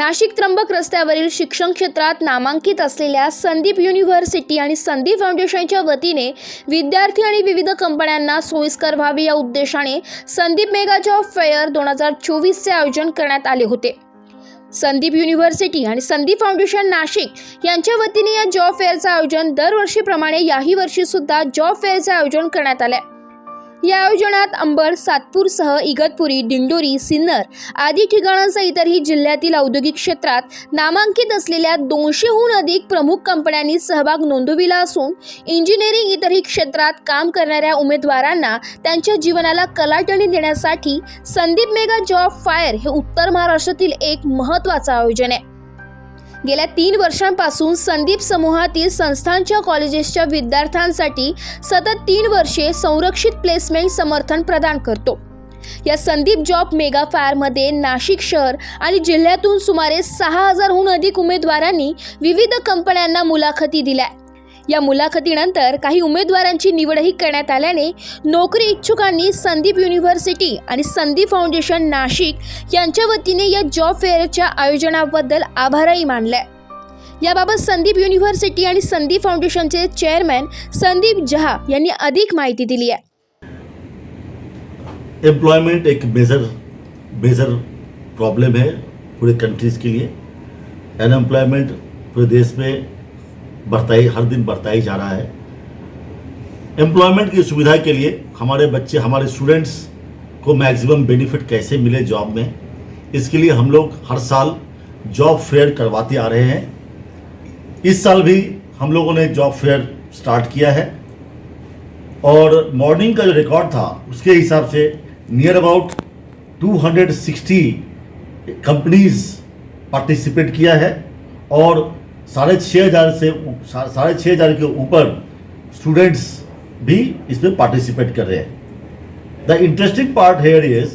नाशिक त्र्यंबक रस्त्यावरील शिक्षण क्षेत्रात नामांकित असलेल्या संदीप युनिव्हर्सिटी आणि संदीप फाउंडेशनच्या वतीने विद्यार्थी आणि विविध कंपन्यांना सोयीस्कर व्हावी या उद्देशाने संदीप मेगा जॉब फेअर दोन हजार चोवीसचे आयोजन करण्यात आले होते. संदीप युनिव्हर्सिटी आणि संदीप फाउंडेशन नाशिक यांच्या वतीने या जॉब फेअरचं आयोजन दरवर्षीप्रमाणे याही वर्षी सुद्धा जॉब फेअरचे आयोजन करण्यात आलं आहे या आयोजनात अंबड सातपूरसह इगतपुरी दिंडोरी सिन्नर आदी ठिकाणांसह इतरही जिल्ह्यातील औद्योगिक क्षेत्रात नामांकित असलेल्या दोनशेहून अधिक प्रमुख कंपन्यांनी सहभाग नोंदविला असून इंजिनिअरिंग इतरही क्षेत्रात काम करणाऱ्या उमेदवारांना त्यांच्या जीवनाला कलाटणी देण्यासाठी संदीप मेगा जॉब फायर हे उत्तर महाराष्ट्रातील एक महत्त्वाचं आयोजन आहे. गेल्या तीन वर्षांपासून संदीप समूहातील संस्थांच्या कॉलेजेसच्या विद्यार्थ्यांसाठी सतत तीन वर्षे संरक्षित प्लेसमेंट समर्थन प्रदान करतो. या संदीप जॉब मेगा फायरमध्ये नाशिक शहर आणि जिल्ह्यातून सुमारे सहा हजारहून अधिक उमेदवारांनी विविध कंपन्यांना मुलाखती दिल्या या मुलाखतीनंतर काही उमेदवारांची निवडही करण्यात आल्याने नोकरी इच्छुकांनी संदीप युनिव्हर्सिटी आणि संदीप फाउंडेशन नाशिक यांच्या वतीने या जॉब फेअरच्या आयोजनाबद्दल आभारही मानलाय. याबाबत संदीप युनिव्हर्सिटी आणि संदीप फाउंडेशनचे चेअरमॅन संदीप जहा यांनी अधिक माहिती दिली आहे. एम्प्लॉयमेंट एक मेजर मेजर प्रॉब्लम है पूरे कंट्रीज़ के लिए. अनएम्प्लॉयमेंट पूरे देश में बढ़ता ही हर दिन बढ़ता ही जा रहा है। एम्प्लॉयमेंट की सुविधा के लिए हमारे बच्चे, हमारे स्टूडेंट्स को मैक्सिमम बेनिफिट कैसे मिले जॉब में, इसके लिए हम लोग हर साल जॉब फेयर करवाते आ रहे हैं। इस साल भी हम लोगों ने जॉब फेयर स्टार्ट किया है। और मॉर्निंग का जो रिकॉर्ड था, उसके हिसाब से नियर अबाउट 260 कंपनीज़ पार्टिसिपेट किया है। और साढ़े छः हज़ार से साढ़े छः हज़ार के ऊपर स्टूडेंट्स भी इसमें पार्टिसिपेट कर रहे हैं। The interesting part here is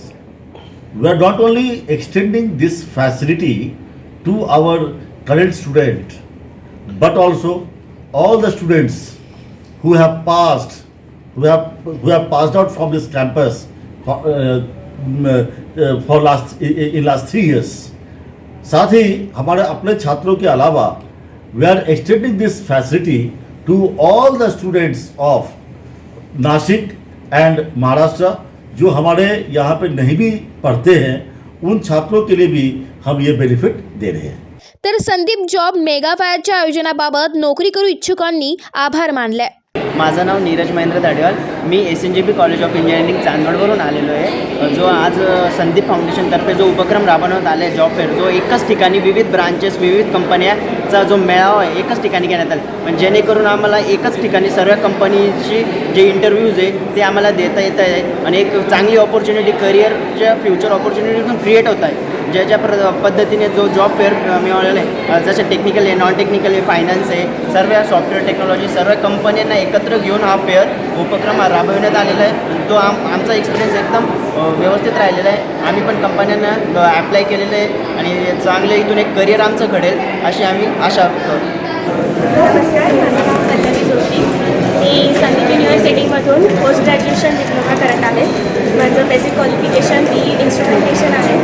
we are not only extending this facility to our current student but also all the students who have passed who have passed out from this campus for last in last three years साथ ही हमारे अपने छात्रों के अलावा we are extending this facility to all the students of Nasik and Maharashtra जो हमारे यहाँ पे नहीं भी पढ़ते हैं उन छात्रों के लिए भी हम ये बेनिफिट दे रहे हैं। तर संदीप जॉब मेगा फायरच्या आयोजनाबाबत नोकरी करू इच्छुकांनी आभार मानले माझं नाव नीरज महेंद्र दाडेवाल मी S N G P college of engineering चांदवडवरून आलेलो आहे. जो आज संदीप फाउंडेशनतर्फे जो उपक्रम राबवण्यात आला आहे जॉब फेअर जो एकाच ठिकाणी विविध ब्रांचेस विविध कंपन्याचा जो मेळावा आहे एकाच ठिकाणी घेण्यात आला. म्हणजे जेणेकरून आम्हाला एकाच ठिकाणी सर्व कंपनीची जे इंटरव्ह्यूज आहे ते आम्हाला देता येत आहे. आणि एक चांगली ऑपॉर्च्युनिटी करिअरच्या फ्युचर ऑपॉर्च्युनिटी पण क्रिएट होत आहे. ज्या ज्या प्र पद्धतीने जो जॉब फेअर मिळालेला आहे जसे टेक्निकल आहे नॉन टेक्निकल आहे फायनान्स आहे सर्व सॉफ्टवेअर टेक्नॉलॉजी सर्व कंपन्यांना एकत्र घेऊन हा फेअर उपक्रम राबविण्यात आलेला आहे. तो आम आमचा एक्सपिरियन्स एकदम व्यवस्थित राहिलेला आहे. आम्ही पण कंपन्यांना ॲप्लाय केलेलं आहे आणि चांगलं इथून एक करिअर आमचं घडेल अशी आम्ही आशा करतो. नमस्कार माझं नाव पल्लवी जोशी. मी संदीप युनिव्हर्सिटीमधून पोस्ट ग्रॅज्युएशन डिप्लोमा करत आहे माझं बेसिक क्वालिफिकेशन बी इन्स्ट्रुमेंटेशन आहे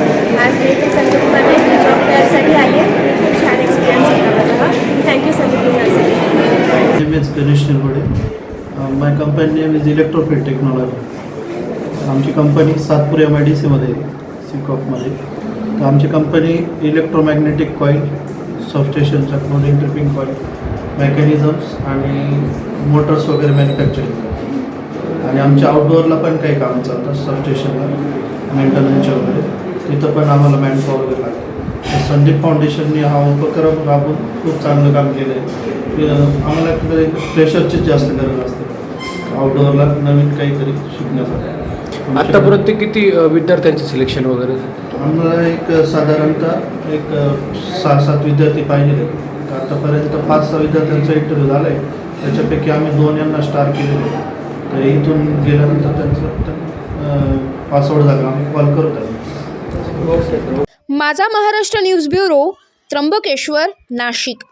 आज मी इथे संदीपमध्ये जॉब फेअरसाठी आली आहे आणि खूप छान एक्सपिरियन्स होता माझा हा thank you Sandip university name is Ganesh Nirvade. Uh, my company name is Electrofit Technology. आमची company Satpur M I D सीमध्ये सिकॉपमध्ये तर आमची कंपनी इलेक्ट्रोमॅग्नेटिक कॉईल सबस्टेशनचा क्लोरिंग ट्रिपिंग कॉईल मेकॅनिझम्स आणि मोटर्स वगैरे मॅन्युफॅक्चरिंग आणि आमच्या आउटडोअरला पण काही काम चालतं सबस्टेशनला मेंटेनन्सच्या वगैरे तिथं पण आम्हाला मॅनपॉवर वगैरे लागतं संदीप फाउंडेशनने हा उपक्रम राबवून खूप चांगलं काम केलं आहे आम्हाला प्रेशरचीच जास्त गरज असते. आउटडोअरला नवीन काहीतरी शिकण्यासाठी. आतापर्यंत किती विद्यार्थ्यांचे सिलेक्शन वगैरे? आम्हाला एक साधारणतः एक सहा सात विद्यार्थी पाहिजे आतापर्यंत पाच सहा विद्यार्थ्यांचा इंटरव्ह्यू झाला आहे त्याच्यापैकी आम्ही दोन यांना स्टार केलेले. तर इथून गेल्यानंतर त्यांचं पासवर्ड झालं. आम्ही कॉल करू त्यांना. माझा महाराष्ट्र न्यूज ब्युरो त्र्यंबकेश्वर नाशिक.